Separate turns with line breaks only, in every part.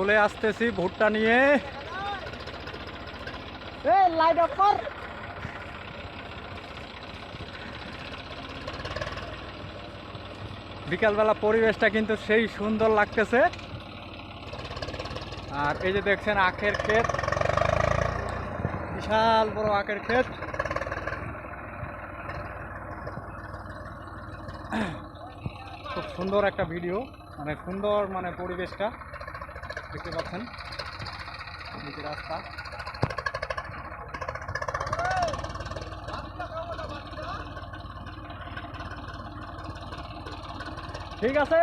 চলে আসতেছি ভুট্টা নিয়ে। বিকালবেলা পরিবেশটা কিন্তু সেই সুন্দর লাগতেছে। আর এই যে দেখছেন আখের ক্ষেত বিশাল বড় আখের ক্ষেত। খুব সুন্দর একটা ভিডিও মানে সুন্দর মানে পরিবেশটা। দেখতে পাচ্ছেন। নিচে রাস্তা। ঠিক আছে।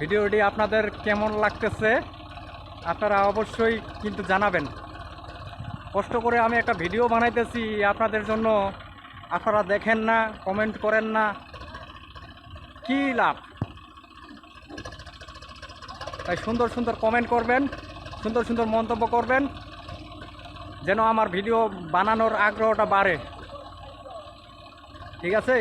ভিডিওটি আপনাদের কেমন লাগতেছে, আপনারা অবশ্যই কিন্তু জানাবেন। কষ্ট করে আমি একটা ভিডিও বানাইতেছি, আপনাদের জন্য। আপনারা দেখেন না, কমেন্ট করেন না। কি লাভ? তাই সুন্দর সুন্দর কমেন্ট করবেন, সুন্দর সুন্দর মন্তব্য করবেন, যেন আমার ভিডিও বানানোর আগ্রহটা বাড়ে। ঠিক আছে?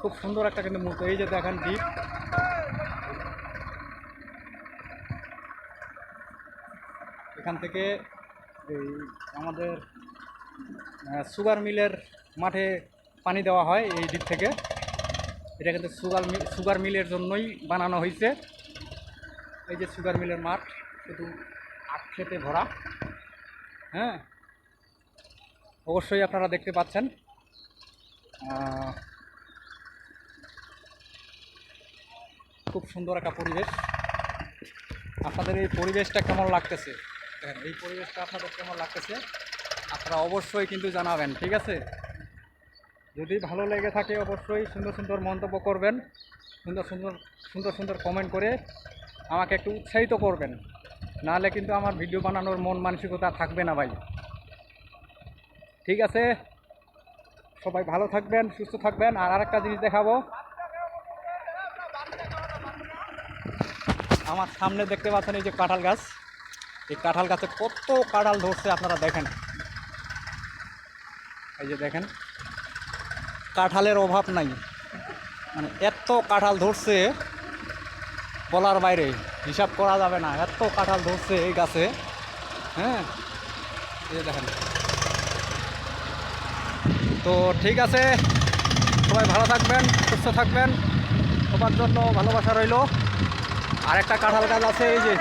খুব সুন্দর একটা কিন্তু মুহূর্ত। এই যে দেখেন দ্বীপ এখান থেকে এই আমাদের সুগার মিলের মাঠে পানি দেওয়া হয় এই দ্বীপ থেকে। এটা কিন্তু সুগার সুগার মিলের জন্যই বানানো হয়েছে এই যে সুগার মিলের মাঠ, শুধু আখ খেতে ভরা। হ্যাঁ? অবশ্যই আপনারা দেখতে পাচ্ছেন। খুব সুন্দর একটা পরিবেশ। আপনাদের এই পরিবেশটা কেমন লাগতেছে? এই পরিবেশটা আপনাদের কেমন লাগতেছে? আপনারা অবশ্যই কিন্তু জানাবেন, ঠিক আছে? যদি ভালো লেগে থাকে অবশ্যই সুন্দর সুন্দর মন্তব্য করবেন, সুন্দর সুন্দর সুন্দর সুন্দর কমেন্ট করে আমাকে একটু উৎসাহিত করবেন। নাহলে কিন্তু আমার ভিডিও বানানোর মন মানসিকতা থাকবে না ভাই। ঠিক আছে? সবাই ভালো থাকবেন, সুস্থ থাকবেন। আর আরেকটা জিনিস দেখাবো। আমার সামনে দেখতে পাচ্ছেন এই যে কাঁঠাল গাছ। এই কাঁঠাল গাছে কত কাঁঠাল ধরছে আপনারা দেখেন। এই যে দেখেন। কাঁঠালের অভাব নাই। মানে এত কাঁঠাল ধরছে বলার বাইরে, হিসাব করা যাবে না। এত কাঁঠাল ধরছে এই গাছে হ্যাঁ? এই দেখেন। তো ঠিক আছে, সবাই ভালো থাকবেন, সুস্থ থাকবেন। সবার জন্য ভালোবাসা রইল। আর একটা কাঁঠাল গাছ আছে, এই যে।